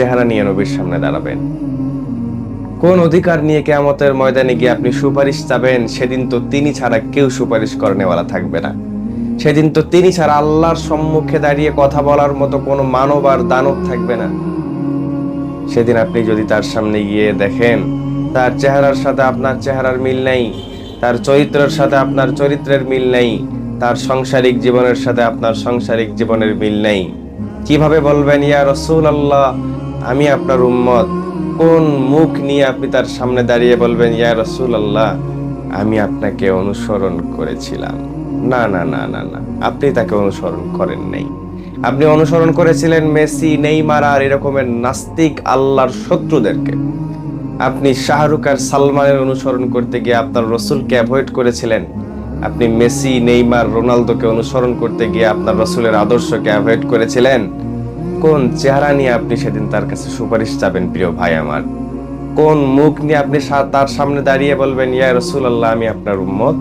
চেহারা নিয়ে নবীর সামনে দাঁড়াবেন। কোন অধিকার নিয়ে কেয়ামতের ময়দানে গিয়ে আপনি সুপারিশ চাবেন, সেদিন তো তিনি ছাড়া কেউ সুপারিশ করেনেওয়ালা থাকবে না। সেদিন তো তিনি ছাড়া আল্লাহর সম্মুখে দাঁড়িয়ে কথা বলার মতো কোনো মানব আর দানব থাকবে না। সেদিন আপনি যদি তার সামনে গিয়ে দেখেন, তার চেহারার সাথে আপনার চেহারার মিল নেই, তার চরিত্রের সাথে আপনার চরিত্রের মিল নেই, তার সাংসারিক জীবনের সাথে আপনার সাংসারিক জীবনের মিল নেই। কীভাবে বলবেন, ইয়া রসুল আল্লাহ আমি আপনার উম্মত। কোন মুখ নিয়ে আপনি তার সামনে দাঁড়িয়ে বলবেন, ইয়া রসুল আল্লাহ আমি আপনাকে অনুসরণ করেছিলাম না না না না না, আপনি তাকে অনুসরণ করেন নাই। আপনি অনুসরণ করেছিলেন মেসি, নেইমার আর এরকমের নাস্তিক আল্লাহর শত্রুদেরকে। আপনি শাহরুখ আর সালমানের অনুসরণ করতে গিয়ে আপনার রসুলকে অ্যাভয়েড করেছিলেন। আপনি মেসি, নেইমার, রোনালদোকে অনুসরণ করতে গিয়ে আপনার রসুলের আদর্শকে অ্যাভয়েড করেছিলেন। কোন চেহারা নিয়ে আপনি সেদিন তার কাছে সুপারিশ চাবেন, প্রিয় ভাই আমার? কোন মুখ নিয়ে আপনি তার সামনে দাঁড়িয়ে বলবেন, ইয়া রসুল আল্লাহ আমি আপনার উম্মত।